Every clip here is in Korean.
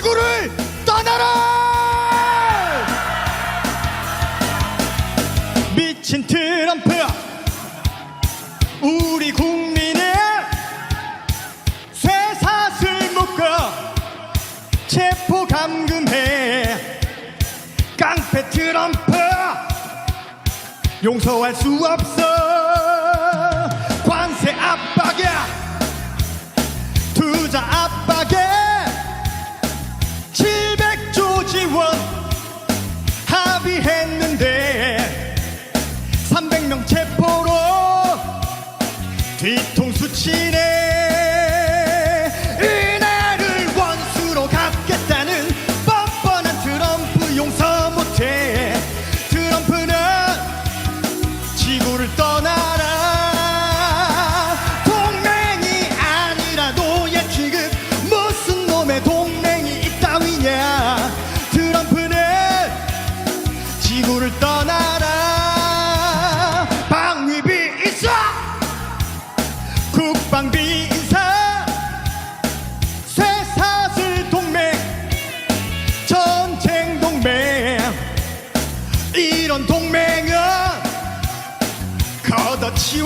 지구를 떠나라! 미친 트럼프 우리 국민의 쇠사슬 묶어 체포 감금해 깡패 트럼프 용서할 수 없어 관세 압박에 투자 압박에 700조 지원 합의했는데 300명 체포로 뒤통수 치네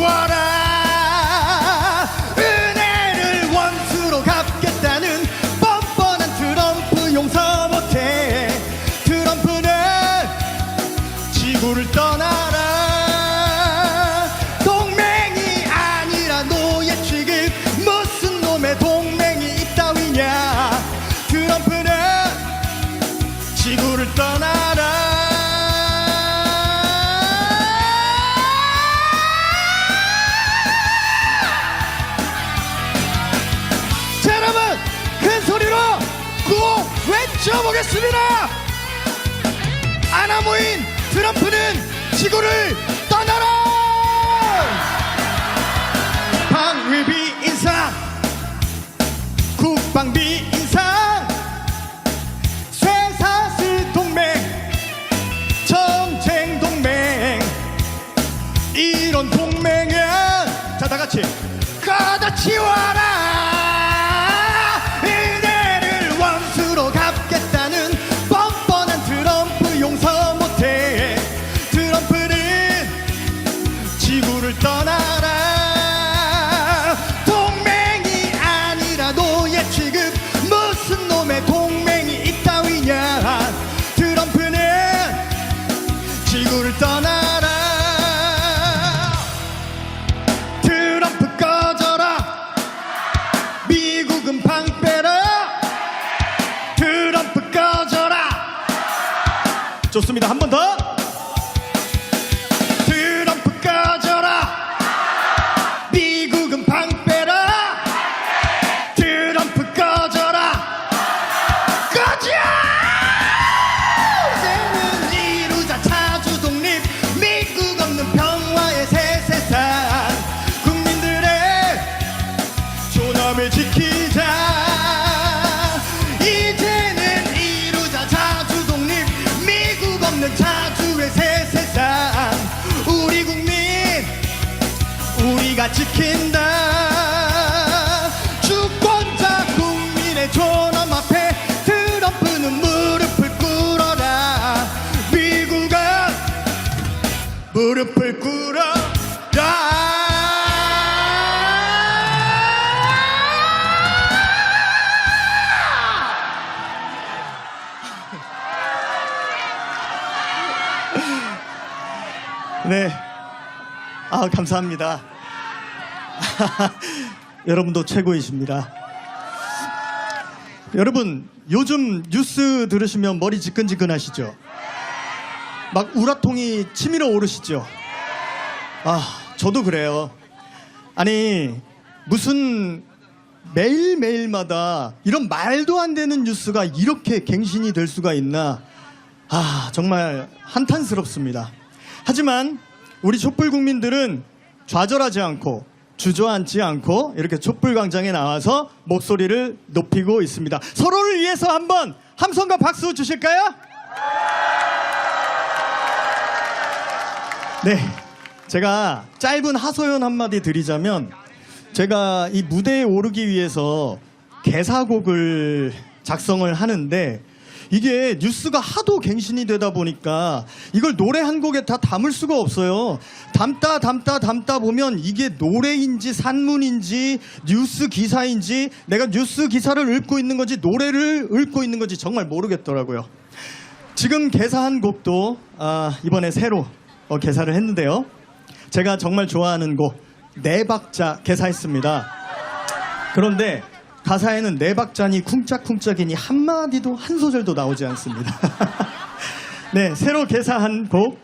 what I 외쳐보겠습니다. 아나모인 트럼프는 지구를 떠나라! 방위비 인상 국방비 인상 쇠사슬 동맹 전쟁 동맹. 이런 동맹은 자 다 같이. 걷어치워라 지킨다 주권자 국민의 존엄 앞에 트럼프는 무릎을 꿇어라 미국은 무릎을 꿇어라 네. 아, 감사합니다. 여러분도 최고이십니다. 여러분, 요즘 뉴스 들으시면 머리 지끈지끈하시죠? 막 우라통이 치밀어 오르시죠? 아, 저도 그래요. 아니, 무슨 매일매일마다 이런 말도 안 되는 뉴스가 이렇게 갱신이 될 수가 있나? 아, 정말 한탄스럽습니다. 하지만 우리 촛불 국민들은 좌절하지 않고 주저앉지 않고 이렇게 촛불 광장에 나와서 목소리를 높이고 있습니다. 서로를 위해서 한번 함성과 박수 주실까요? 네. 제가 짧은 하소연 한마디 드리자면 제가 이 무대에 오르기 위해서 개사곡을 작성을 하는데 이게 뉴스가 하도 갱신이 되다 보니까 이걸 노래 한 곡에 다 담을 수가 없어요. 담다 담다 담다 보면 이게 노래인지 산문인지 뉴스 기사인지 내가 뉴스 기사를 읽고 있는 건지 노래를 읽고 있는 건지 정말 모르겠더라고요. 지금 개사한 곡도 아, 이번에 새로 어, 개사를 했는데요. 제가 정말 좋아하는 곡 네 박자 개사했습니다. 그런데 가사에는 네 박자니 쿵짝쿵짝이니 한 마디도 한 소절도 나오지 않습니다. 네, 새로 개사한 곡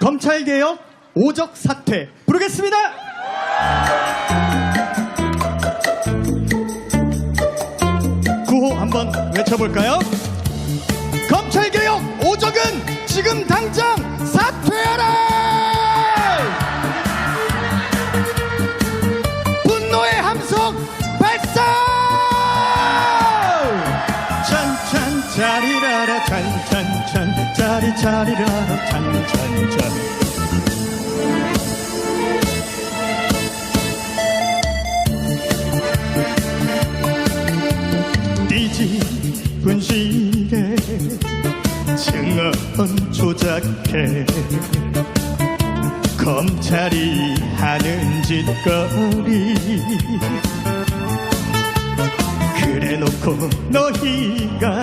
검찰개혁 오적 사퇴 부르겠습니다. 구호 한번 외쳐볼까요? 검찰개혁 오적은 지금 당장 사퇴하라! 라라 찬찬찬 짜리 짜리라라 찬찬찬. 뒤집은 시계 증언 조작해. 검찰이 하는 짓거리. 그래놓고 너희가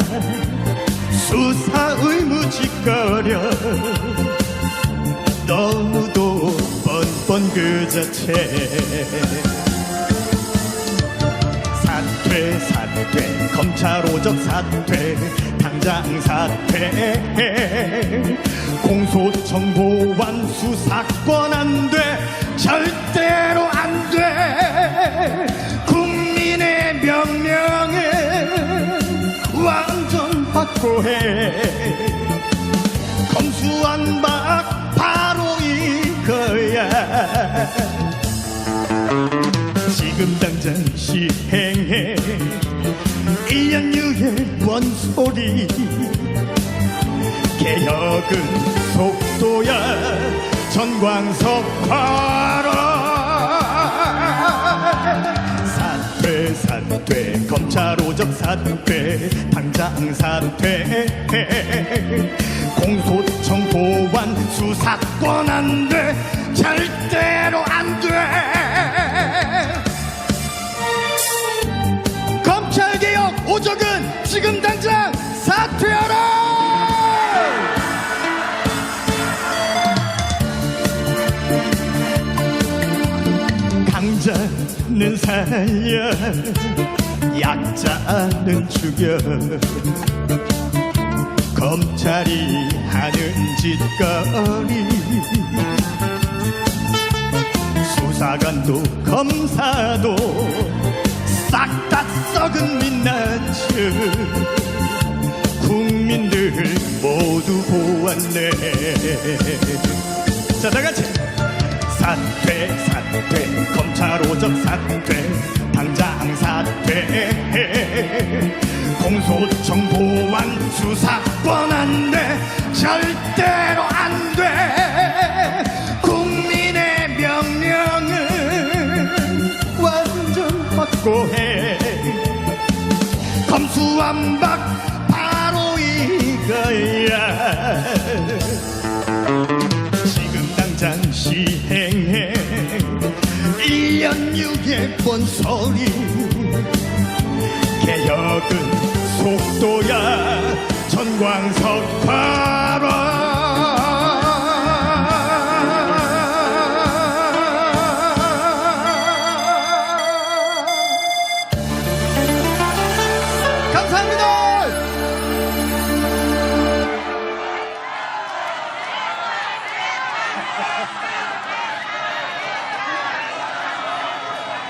수사 의무짓거려. 너무도 뻔뻔 그 자체. 사퇴 사퇴 검찰 오적 사퇴 당장 사퇴. 공소청 보완 수사권 안 돼. 절대로 완전 확보해. 검수완박 바로 이거야. 지금 당장 시행해. 1년 유예 원소리. 개혁은 속도야. 전광석화라 사퇴 사퇴 검찰 오적 사퇴 당장 사퇴 공소청 보완 수사권 안 돼. 절대로 안 돼. 검찰개혁 오적은 지금 당장 사퇴하라! 강자는 살려 약자는 죽여 검찰이 하는 짓거리. 수사관도 검사도 싹 다 썩은 민낯을. 국민들 모두 보았네. 자 다같이. 사퇴 사퇴 검찰 오적 사퇴 소청 보완 수사권 안돼 절대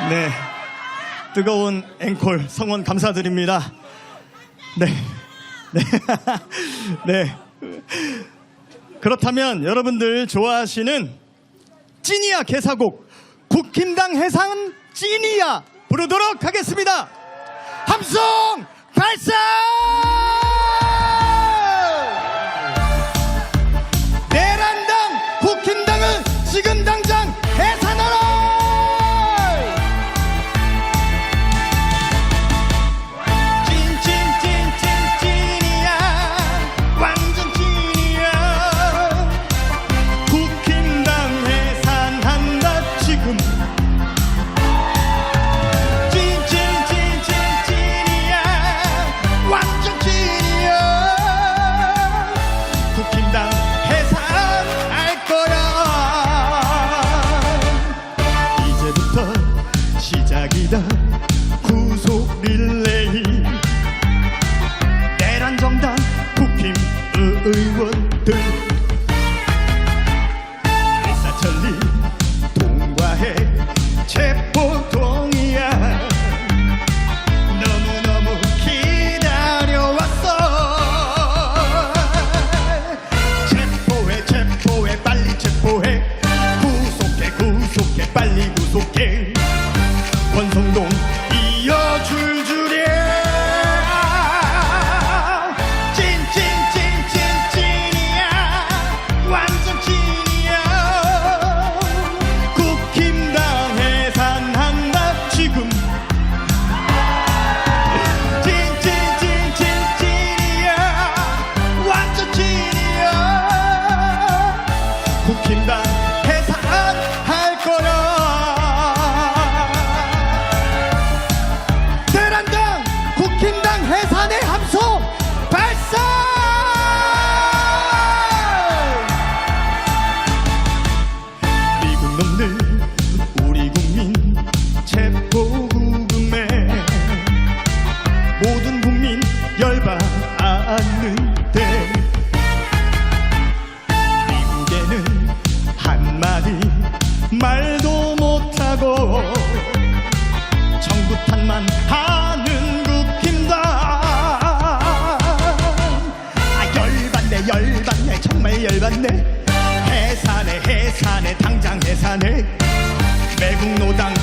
네. 뜨거운 앵콜 성원 감사드립니다. 네. 네. 네. 그렇다면 여러분들 좋아하시는 찐이야 개사곡 국힘당 해상 찐이야 부르도록 하겠습니다. 함성 발사! okay. 해산해 매국노당